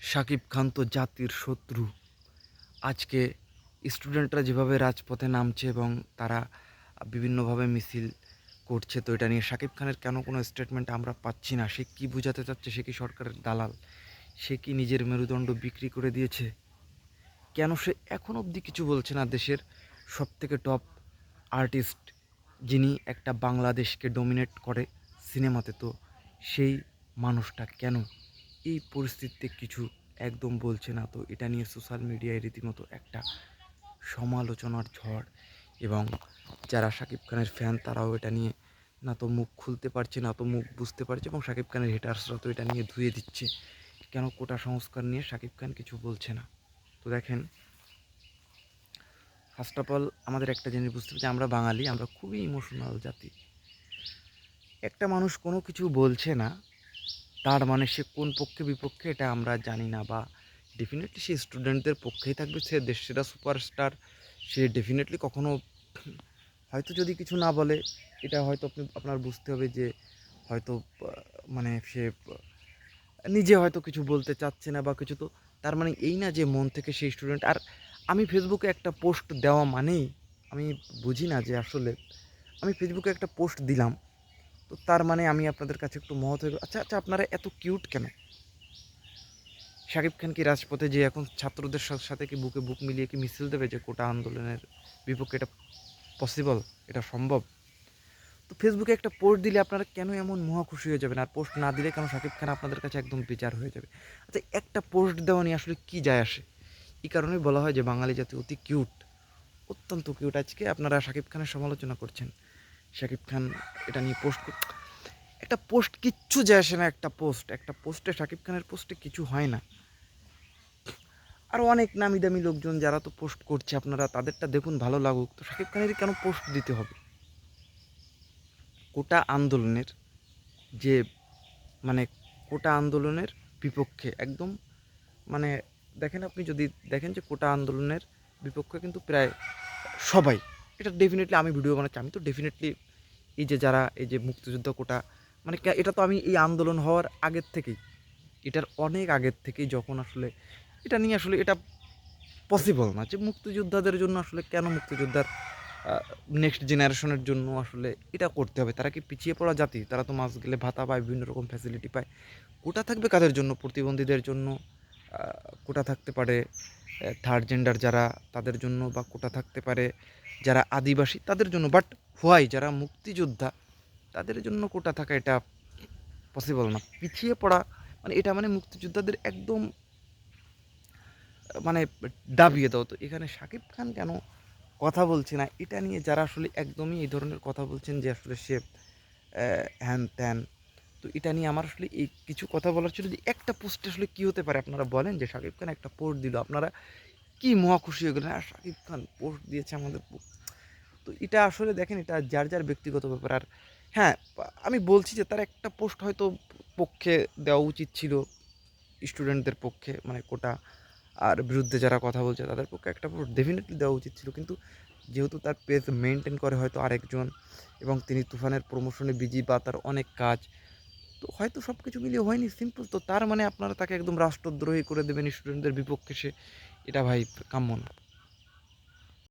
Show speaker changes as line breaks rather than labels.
শাকিব খান তো জাতির শত্রু। আজকে স্টুডেন্টরা যেভাবে রাজপথে নামছে এবং তারা বিভিন্নভাবে মিছিল করছে, তো এটা নিয়ে শাকিব খানের কেন কোনো স্টেটমেন্ট আমরা পাচ্ছি না? সে কী বোঝাতে চাচ্ছে? সে কি সরকারের দালাল? সে কি নিজের মেরুদণ্ড বিক্রি করে দিয়েছে? কেন সে এখন অবধি কিছু বলছে না দেশের সব থেকে টপ আর্টিস্ট যিনি একটা বাংলাদেশকে ডোমিনেট করে সিনেমাতে? তো সেই মানুষটা কেন এই পরিস্থিতিতে কিছু একদম বলছে না তো। এটা নিয়ে সোশ্যাল মিডিয়ায় রীতিমতো একটা সমালোচনার ঝড় এবং যারা শাকিব খানের ফ্যান তারাও এটা নিয়ে না তো মুখ খুলতে পারছে, না তো মুখ বুঝতে পারছে এবং শাকিব খানের হেটার্সরা তো এটা নিয়ে ধুয়ে দিচ্ছে। কেন কোটা সংস্কার নিয়ে শাকিব খান কিছু বলছে না? তো দেখেন ফার্স্ট অফ অল আমাদের একটা জিনিস বুঝতে পারছি আমরা বাঙালি, আমরা খুবই ইমোশনাল জাতি। একটা মানুষ কোনো কিছু বলছে না তার মানে সে কোন পক্ষে বিপক্ষে এটা আমরা জানি না বা ডেফিনেটলি সে স্টুডেন্টদের পক্ষেই থাকবে, সে দেশ সুপারস্টার সে ডেফিনেটলি কখনো হয়তো যদি কিছু না বলে, এটা হয়তো আপনি, আপনার বুঝতে হবে যে হয়তো মানে সে নিজে হয়তো কিছু বলতে চাচ্ছে না বা কিছু তো, তার মানে এই না যে মন থেকে সেই স্টুডেন্ট আর আমি ফেসবুকে একটা পোস্ট দেওয়া মানেই, আমি বুঝি না যে আসলে, আমি ফেসবুকে একটা পোস্ট দিলাম তো তার মানে আমি আপনাদের কাছে একটু মহৎ হয়ে আচ্ছা আচ্ছা আপনারা এত কিউট কেন? শাকিব খান কি রাজপথে যে এখন ছাত্রদের সাথে কি বুকে বুক মিলিয়ে কি মিছিল দেবে যে কোটা আন্দোলনের বিপক্ষে এটা পসিবল এটা সম্ভব? তো ফেসবুকে একটা পোস্ট দিলে আপনারা কেন এমন মহা খুশি হয়ে যাবেন? আর পোস্ট না দিলে কেন শাকিব খান আপনাদের কাছে একদম বিচার হয়ে যাবে? আচ্ছা একটা পোস্ট দেওয়া নিয়ে আসলে কী যায় আসে? এই কারণেই বলা হয় যে বাঙালি জাতি অতি কিউট অত্যন্ত কিউট আজকে আপনারা শাকিব খানের সমালোচনা করছেন। শাকিব খান এটা নিয়ে পোস্ট একটা পোস্ট কিচ্ছু যায় আসে না, একটা পোস্ট একটা পোস্টে শাকিব খানের পোস্টে কিছু হয় না। আরও অনেক নামি দামি লোকজন যারা তো পোস্ট করছে, আপনারা তাদেরটা দেখুন, ভালো লাগুক। তো শাকিব খানেরই কেন পোস্ট দিতে হবে? কোটা আন্দোলনের যে মানে কোটা আন্দোলনের বিপক্ষে একদম মানে দেখেন আপনি যদি দেখেন যে কোটা আন্দোলনের বিপক্ষে কিন্তু প্রায় সবাই এটা ডেফিনেটলি আমি ভিডিও বানাচ্ছি। আমি তো ডেফিনেটলি এই যে যারা, এই যে মুক্তিযুদ্ধ কোটা মানে এটা তো আমি এই আন্দোলন হওয়ার আগের থেকেই। এটার অনেক আগের থেকেই যখন আসলে, এটা নিয়ে আসলে এটা পসিবল না যে মুক্তিযোদ্ধাদের জন্য আসলে কেন মুক্তিযোদ্ধার নেক্সট জেনারেশনের জন্য আসলে এটা করতে হবে। তারা কি পিছিয়ে পড়া জাতি? তারা তো মাস গেলে ভাতা পায়, বিভিন্ন রকম ফ্যাসিলিটি পায়। কোটা থাকবে কাদের জন্য? প্রতিবন্ধীদের জন্য? কোটা থাকতে পারে থার্ড জেন্ডার যারা তাদের জন্য বা কোটা থাকতে পারে, যারা আদিবাসী তাদের জন্য বাট হোয়াই যারা মুক্তিযোদ্ধা তাদের জন্য কোটা থাকা এটা পসিবল না। পিছিয়ে পড়া মানে এটা মানে মুক্তিযোদ্ধাদের একদম মানে দাবিয়ে দাও। তো এখানে শাকিব খান কেন কথা বলছে না? এটা নিয়ে যারা আসলে একদমই এই ধরনের কথা বলছেন যে আসলে সে হ্যান ত্যান তো এটা নিয়ে আমার আসলে এই কিছু কথা বলার ছিল যে একটা পোস্টে আসলে কী হতে পারে? আপনারা বলেন যে শাকিব খান একটা পোস্ট দিল। আপনারা কি মহা খুশি হয়ে গেলেন? আর শাকিব খান পোস্ট দিয়েছে আমাদের তো এটা আসলে দেখেন, এটা যার যার ব্যক্তিগত ব্যাপার। আর হ্যাঁ আমি বলছি যে তার একটা পোস্ট হয়তো পক্ষে দেওয়া উচিত ছিল স্টুডেন্টদের পক্ষে মানে কোটা। আর বিরুদ্ধে যারা কথা বলছে, তাদের পক্ষে একটা পোস্ট ডেফিনেটলি দেওয়া উচিত ছিল। কিন্তু যেহেতু তার পেজ মেনটেন করে হয়তো আরেকজন, এবং তিনি তুফানের প্রমোশনে বিজি বা তার অনেক কাজ তো হয়তো সব কিছু মিলিয়ে হয়নি সিম্পল তো তার মানে আপনারা তাকে একদম রাষ্ট্রদ্রোহী করে দেবেন স্টুডেন্টদের বিপক্ষে সে। এটা ভাই কাম্য না।